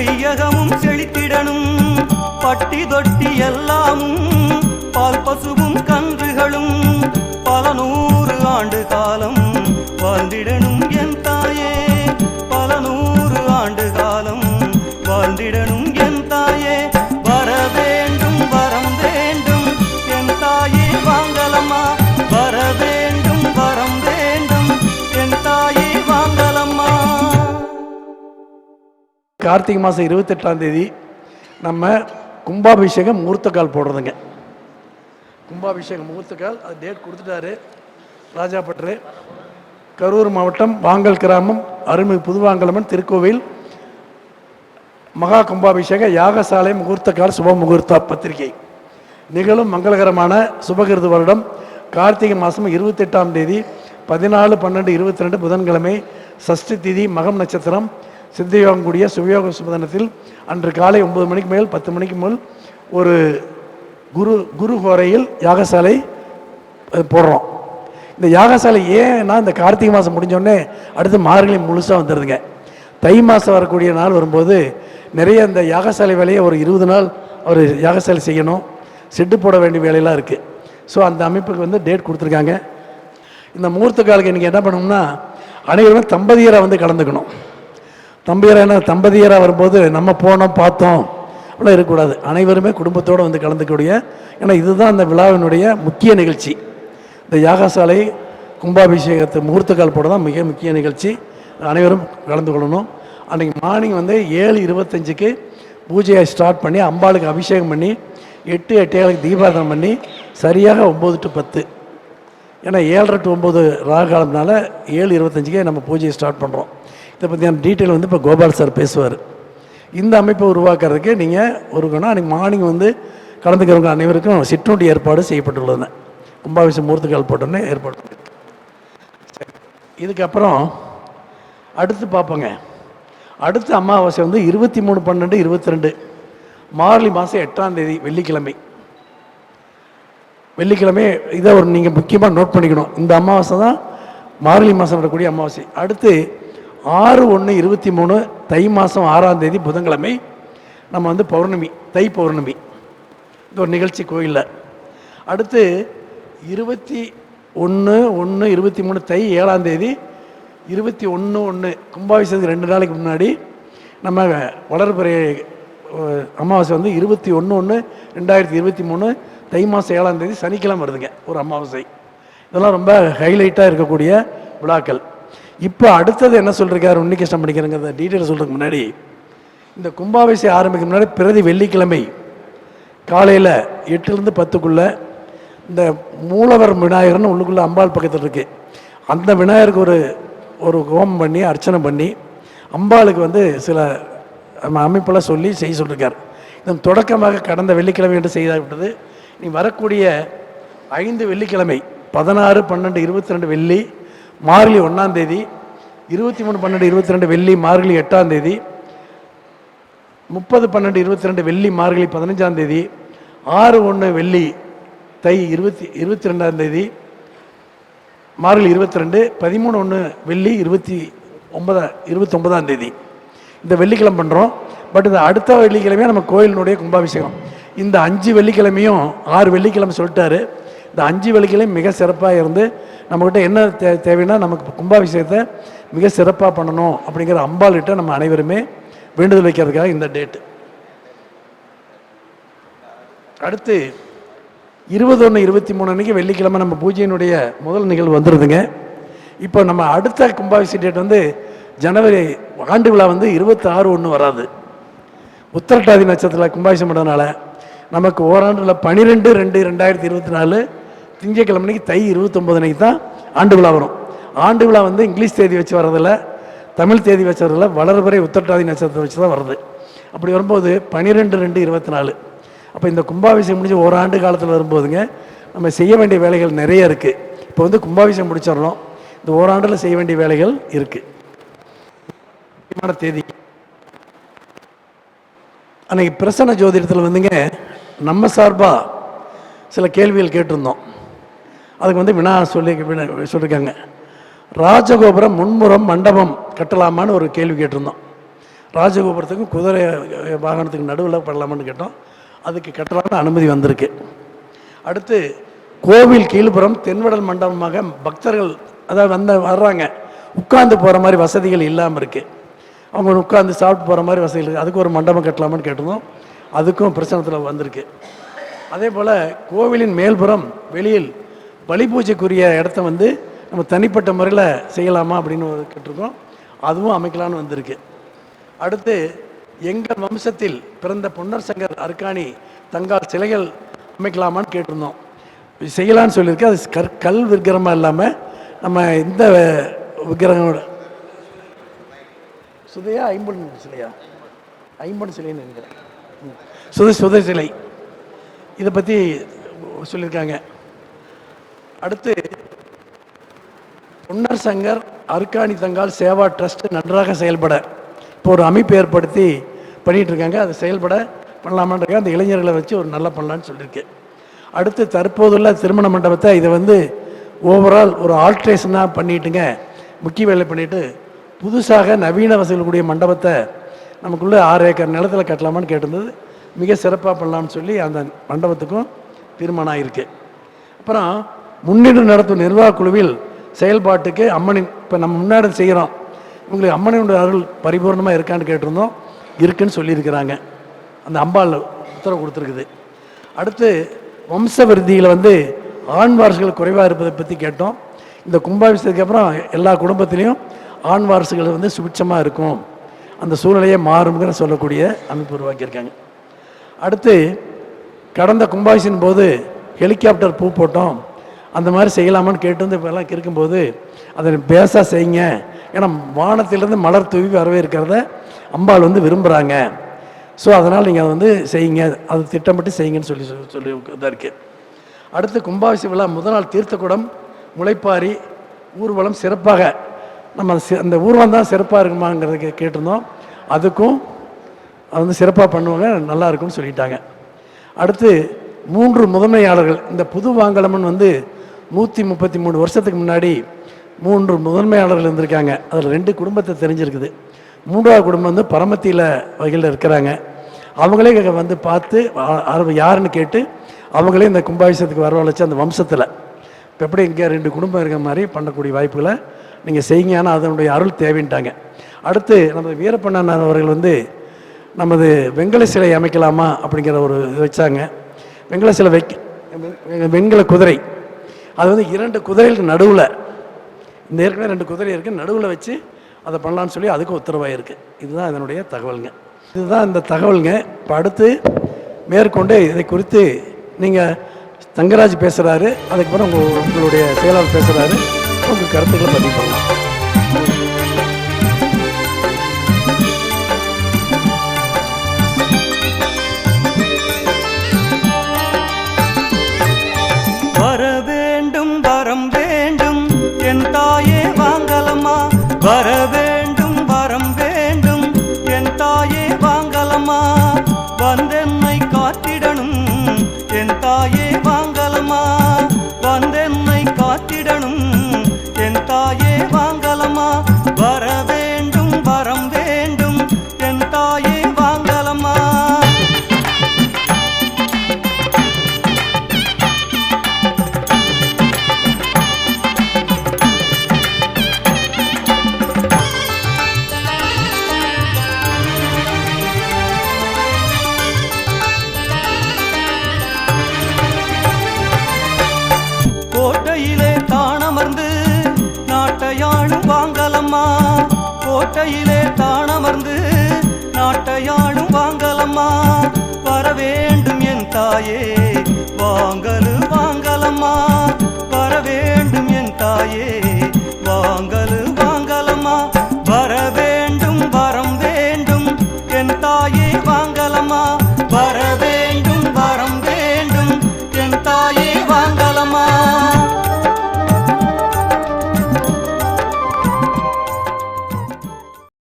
வையகமும் செழித்திடனும். பட்டி தொட்டி எல்லாமும் பால் பசு கார்த்திகை மாதம் இருபத்தெட்டாம் தேதி நம்ம கும்பாபிஷேகம் முகூர்த்த கால் போடுறதுங்க. கும்பாபிஷேகம் முகூர்த்தக்கால் அது டேட் கொடுத்துட்டாரு ராஜாப்பட்டரு கரூர் மாவட்டம் வாங்கல் கிராமம் அருள்மிகு புதுவாங்கலமன் திருக்கோவில். மகா கும்பாபிஷேக யாகசாலை முகூர்த்த கால் சுப முகூர்த்த பத்திரிகை. நிகழும் மங்களகரமான சுபகிருது வருடம் கார்த்திகை மாதம் இருபத்தெட்டாம் தேதி பதினாலு பன்னெண்டு இருபத்தி ரெண்டு புதன்கிழமை சஷ்டி திதி மகம் நட்சத்திரம் சித்தயோகக்கூடிய சுவயோக சுமதனத்தில் அன்று காலை ஒன்பது மணிக்கு மேல் பத்து மணிக்கு மேல் ஒரு குரு குரு ஹோரையில் யாகசாலை போடுறோம். இந்த யாகசாலை ஏன்னா இந்த கார்த்திகை மாதம் முடிஞ்சோடனே அடுத்து மார்கழி முழுசாக வந்துடுதுங்க தை மாதம் வரக்கூடிய நாள் வரும்போது நிறைய இந்த யாகசாலை வேலையை ஒரு இருபது நாள் அவர் யாகசாலை செய்யணும். செட்டு போட வேண்டிய வேலையெல்லாம் இருக்குது ஸோ அந்த அமைப்புக்கு வந்து டேட் கொடுத்துருக்காங்க. இந்த முகூர்த்த காலுக்கு இன்றைக்கி என்ன பண்ணணும்னா அனைவருமே தம்பதியராக வந்து கலந்துக்கணும். தம்பியரான தம்பதியராக வரும்போது நம்ம போனோம் பார்த்தோம். அப்படிலாம் இருக்கக்கூடாது. அனைவருமே குடும்பத்தோடு வந்து கலந்துக்கூடிய ஏன்னா இதுதான் அந்த விழாவினுடைய முக்கிய நிகழ்ச்சி. இந்த யாகசாலை கும்பாபிஷேகத்தை முகூர்த்த கால் போட தான் மிக முக்கிய நிகழ்ச்சி. அனைவரும் கலந்து கொள்ளணும். அன்றைக்கி மார்னிங் வந்து ஏழு இருபத்தஞ்சுக்கு பூஜையை ஸ்டார்ட் பண்ணி அம்பாளுக்கு அபிஷேகம் பண்ணி எட்டு எட்டேழுக்கு தீபாராதனம் பண்ணி சரியாக ஒம்பது டு பத்து. ஏன்னா ஏழரை டு ஒம்பது ராக காலம்னால ஏழு இருபத்தஞ்சுக்கே நம்ம பூஜையை ஸ்டார்ட் பண்ணுறோம் இதை பற்றியான டீட்டெயில் வந்து இப்போ கோபால் சார் பேசுவார். இந்த அமைப்பை உருவாக்குறதுக்கு நீங்கள் ஒருக்கணும் அன்றைக்கி மார்னிங் வந்து கலந்துக்கிறவங்க அனைவருக்கும் சிற்றுண்டி ஏற்பாடு செய்யப்பட்டுள்ளன. கும்பாபிஷம் மூர்த்துக்கால் போட்டோன்னே ஏற்பாடு சரி. இதுக்கப்புறம் அடுத்து பார்ப்போங்க. அடுத்த அமாவாசை வந்து இருபத்தி மூணு பன்னெண்டு இருபத்தி ரெண்டு. மார்கழி மாதம் எட்டாம் தேதி வெள்ளிக்கிழமை. வெள்ளிக்கிழமை இதை ஒரு நீங்கள் முக்கியமாக நோட் பண்ணிக்கணும். இந்த அமாவாசை தான் மார்கழி மாதம் வரக்கூடிய அமாவாசை. அடுத்து ஆறு ஒன்று இருபத்தி மூணு தை மாதம் ஆறாம் தேதி புதன்கிழமை நம்ம வந்து பௌர்ணமி தை பௌர்ணமி. இந்த ஒரு நிகழ்ச்சி கோயிலில். அடுத்து இருபத்தி ஒன்று ஒன்று இருபத்தி மூணு தை ஏழாம் தேதி இருபத்தி ஒன்று ஒன்று கும்பாபிஷேகத்துக்கு ரெண்டு நாளைக்கு முன்னாடி நம்ம வளர்பிறை அமாவாசை வந்து இருபத்தி ஒன்று ஒன்று ரெண்டாயிரத்தி இருபத்தி மூணு தை மாதம் ஏழாம் தேதி சனிக்கிழமை வருதுங்க ஒரு அமாவாசை. இதெல்லாம் ரொம்ப ஹைலைட்டாக இருக்கக்கூடிய விழாக்கள். இப்போ அடுத்தது என்ன சொல்லியிருக்காரு உன்னிகிருஷ்ணன் படிக்கிறங்கிறத டீட்டெயில் சொல்கிறதுக்கு முன்னாடி இந்த கும்பாபிஷேகம் ஆரம்பிக்க முன்னாடி பிரதி வெள்ளிக்கிழமை காலையில் எட்டுலேருந்து பத்துக்குள்ளே இந்த மூலவர் விநாயகர்னு உள்ளுக்குள்ளே அம்பாள் பக்கத்தில் இருக்குது அந்த விநாயகருக்கு ஒரு ஒரு ஹோமம் பண்ணி அர்ச்சனை பண்ணி அம்பாளுக்கு வந்து சில நம்ம அமைப்பெல்லாம் சொல்லி செய்ய சொல்லியிருக்கார் இதன் தொடக்கமாக கடந்த வெள்ளிக்கிழமை என்று செய்தாவிட்டது நீ வரக்கூடிய ஐந்து வெள்ளிக்கிழமை பதினாறு பன்னெண்டு இருபத்தி ரெண்டு வெள்ளி மார்கழி ஒன்றாம் தேதி இருபத்தி மூணு பன்னெண்டு இருபத்தி ரெண்டு வெள்ளி மார்கழி எட்டாம் தேதி முப்பது பன்னெண்டு இருபத்தி ரெண்டு வெள்ளி மார்கழி பதினஞ்சாம் தேதி ஆறு ஒன்று வெள்ளி தை இருபத்தி இருபத்தி ரெண்டாம் தேதி மார்கழி இருபத்தி ரெண்டு பதிமூணு ஒன்று வெள்ளி இருபத்தி ஒன்பதா இருபத்தொன்பதாம் தேதி. இந்த வெள்ளிக்கிழமை பண்ணுறோம் பட் இந்த அடுத்த வெள்ளிக்கிழமையும் நம்ம கோயிலினுடைய கும்பாபிஷேகம். இந்த அஞ்சு வெள்ளிக்கிழமையும் ஆறு வெள்ளிக்கிழமை சொல்லிட்டாரு. இந்த அஞ்சு வெள்ளிக்கிழமை மிக சிறப்பாக இருந்து நம்மக்கிட்ட என்ன தே தேவைன்னா நமக்கு கும்பாபிஷேகத்தை மிக சிறப்பாக பண்ணணும் அப்படிங்கிற அம்பாள்கிட்ட நம்ம அனைவருமே வேண்டுதல் வைக்கிறதுக்காக இந்த டேட்டு. அடுத்து இருபது ஒன்று இருபத்தி மூணு அன்றைக்கி வெள்ளிக்கிழமை நம்ம பூஜையினுடைய முதல் நிகழ்வு வந்துடுதுங்க இப்போ நம்ம அடுத்த கும்பாபிஷேக டேட் வந்து ஜனவரி ஆண்டு விழா வந்து இருபத்தி ஆறு ஒன்று வராது. உத்தரட்டாதி நட்சத்திரத்தில் கும்பாபிஷேகம் பண்ணதுனால நமக்கு ஓராண்டில் பன்னிரெண்டு ரெண்டு ரெண்டாயிரத்தி இருபத்தி நாலு திங்கக்கிழமைக்கு தை இருபத்தொம்பது அன்னைக்கு தான் ஆண்டு விழா வரும். ஆண்டு விழா வந்து இங்கிலீஷ் தேதி வச்சு வர்றதில்ல தமிழ் தேதி வச்சு வர்றதில்ல வளர்பறை உத்தட்டாதி நட்சத்திரத்தை வச்சு தான் வருது அப்படி வரும்போது பன்னிரெண்டு ரெண்டு இருபத்தி நாலு அப்போ இந்த கும்பாபிஷேகம் முடிஞ்சு ஓராண்டு காலத்தில் வரும்போதுங்க நம்ம செய்ய வேண்டிய வேலைகள் நிறைய இருக்குது இப்போ வந்து கும்பாபிஷேகம் முடிச்சிடணும். இந்த ஓராண்டில் செய்ய வேண்டிய வேலைகள் இருக்குது முக்கியமான தேதி. அன்றைக்கி பிரசன்ன ஜோதிடத்தில் வந்துங்க நம்ம சார்பாக சில கேள்விகள் கேட்டிருந்தோம். அதுக்கு வந்து வினா சொல்லி வினா சொல்லியிருக்காங்க ராஜகோபுரம் முன்புறம் மண்டபம் கட்டலாமான்னு ஒரு கேள்வி கேட்டிருந்தோம். ராஜகோபுரத்துக்கும் குதிரை வாகனத்துக்கு நடுவில் பண்ணலாமான்னு கேட்டோம். அதுக்கு கட்டலாம்னு அனுமதி வந்திருக்கு. அடுத்து கோவில் கீழ்ப்புறம் தென்வடல் மண்டபமாக பக்தர்கள் அதாவது வந்த வர்றாங்க. உட்கார்ந்து போகிற மாதிரி வசதிகள் இல்லாமல் இருக்குது அவங்க உட்காந்து சாப்பிட்டு போகிற மாதிரி வசதிகள் இருக்குது அதுக்கு ஒரு மண்டபம் கட்டலாமான்னு கேட்டிருந்தோம். அதுக்கும் பிரச்சனத்தில் வந்திருக்கு. அதே போல் கோவிலின் மேல்புறம் வெளியில் பலி பூஜைக்குரிய இடத்த வந்து நம்ம தனிப்பட்ட முறையில் செய்யலாமா அப்படின்னு ஒரு கேட்டிருக்கோம். அதுவும் அமைக்கலான்னு வந்திருக்கு. அடுத்து எங்கள் வம்சத்தில் பிறந்த பொன்னர் சங்கர் அர்க்காணி தங்கால் சிலைகள் அமைக்கலாமான்னு கேட்டிருந்தோம். செய்யலான்னு சொல்லியிருக்கு. அது கற் கல் விக்கிரமாக இல்லாமல் நம்ம இந்த விக்கிரகோட சுதையா ஐம்பொன் சிலையா? ஐம்பொன் சிலைன்னு நினைக்கிறேன். சுத சுத சிலை. இதை பற்றி சொல்லியிருக்காங்க. அடுத்து பொன்னர் சங்கர் அர்காணி தங்கால் சேவா ட்ரஸ்ட் நன்றாக செயல்பட இப்போ ஒரு அமைப்பு ஏற்படுத்தி பண்ணிகிட்டு இருக்காங்க அது செயல்பட பண்ணலாமான்றாங்க அந்த இளைஞர்களை வச்சு ஒரு நல்லா பண்ணலான்னு சொல்லியிருக்கு. அடுத்து தற்போதுள்ள திருமண மண்டபத்தை இதை வந்து ஓவரால் ஒரு ஆல்ட்ரேஷனாக பண்ணிட்டுங்க. முக்கிய வேலை பண்ணிட்டு புதுசாக நவீன வசதிகள் கூடிய மண்டபத்தை நமக்குள்ளே ஆறு ஏக்கர் நிலத்தில் கட்டலாமான்னு கேட்டிருந்தது. மிக சிறப்பாக பண்ணலாம்னு சொல்லி அந்த மண்டபத்துக்கும் தீர்மானம் ஆகிருக்கு அப்புறம் முன்னின்று நடத்தும் நிர்வாக குழுவில் செயல்பாட்டுக்கு அம்மனின் இப்போ நம்ம முன்னாடி செய்கிறோம் இவங்களுக்கு அம்மனினுடைய அருள் பரிபூர்ணமாக இருக்கான்னு கேட்டிருந்தோம். இருக்குன்னு சொல்லியிருக்கிறாங்க. அந்த அம்பாள் உத்தரவு கொடுத்துருக்குது. அடுத்து வம்ச விருத்தியில் வந்து ஆண் வாரிசுகள் குறைவாக இருப்பதை பற்றி கேட்டோம். இந்த கும்பாபிஷத்துக்கு அப்புறம் எல்லா குடும்பத்திலையும் ஆண் வாரிசுகள் வந்து சுபிட்சமாக இருக்கும். அந்த சூழ்நிலையே மாறுங்கிற சொல்லக்கூடிய அமைப்பு உருவாக்கியிருக்காங்க. அடுத்து கடந்த கும்பாபிஷேகம் போது ஹெலிகாப்டர் பூ போட்டோம். அந்த மாதிரி செய்யலாமான்னு கேட்டு வந்து இப்போல்லாம் இருக்கும்போது அதை பேசாக செய்யுங்க. ஏன்னா வானத்திலேருந்து மலர் தூவி வரவே இருக்கிறத அம்பாள் வந்து விரும்புகிறாங்க ஸோ அதனால் நீங்கள் அதை வந்து செய்யுங்க. அது திட்டமிட்டு செய்யுங்கன்னு சொல்லி சொல்லி சொல்லி இதாக இருக்குது அடுத்து கும்பாபிஷேக விழா முதல் நாள் தீர்த்தக்குடம் முளைப்பாரி ஊர்வலம் சிறப்பாக. நம்ம அந்த அந்த ஊர்வலம் தான் சிறப்பாக இருக்குமாங்கிறத கேட்டிருந்தோம். அதுக்கும் அது வந்து சிறப்பாக பண்ணுவாங்க நல்லா இருக்கும்னு சொல்லிட்டாங்க. அடுத்து மூன்று முதன்மையாளர்கள். இந்த புது வாங்கலமன் வந்து நூற்றி முப்பத்தி மூணு வருஷத்துக்கு முன்னாடி மூன்று முதன்மையாளர்கள் இருந்திருக்காங்க. அதில் ரெண்டு குடும்பத்தை தெரிஞ்சிருக்குது. மூன்றாவது குடும்பம் வந்து பரமத்தியில் வகையில் இருக்கிறாங்க. அவங்களே வந்து பார்த்து யாருன்னு கேட்டு அவங்களே இந்த கும்பாபிஷேகத்துக்கு வரவழைச்சு அந்த வம்சத்தில். இப்போ எப்படி இங்கே ரெண்டு குடும்பம் இருக்கிற மாதிரி பண்ணக்கூடிய வாய்ப்புகளை நீங்கள் செய்யுங்க. ஆனால் அதனுடைய அருள் தேவைன்ட்டாங்க. அடுத்து நமது வீரப்பண்ணன் அவர்கள் வந்து நமது வெங்கல சிலை அமைக்கலாமா அப்படிங்கிற ஒரு வச்சாங்க. வெங்கல சிலை வைக்க வெண்கல குதிரை. அது வந்து இரண்டு குதிரைகளுக்கு நடுவில். இந்த ஏற்கனவே ரெண்டு குதிரை இருக்குது நடுவில் வச்சு அதை பண்ணலான்னு சொல்லி அதுக்கு உத்தரவாயிருக்கு. இதுதான் இதனுடைய தகவலுங்க. இதுதான் இந்த தகவலுங்க. இப்போ அடுத்து மேற்கொண்டு இதை குறித்து நீங்கள் தங்கராஜ் பேசுகிறாரு அதுக்கப்புறம் உங்கள் உங்களுடைய செயலாளர் பேசுகிறாரு உங்கள் கருத்துக்களை பதிவு பண்ணலாம். கோட்டையிலே தானமர்ந்து நாட்டையாடும் வாங்கலம்மா. வர வேண்டும் என் தாயே வாங்கலு வாங்கலம்மா. வர வேண்டும் என் தாயே வாங்கலு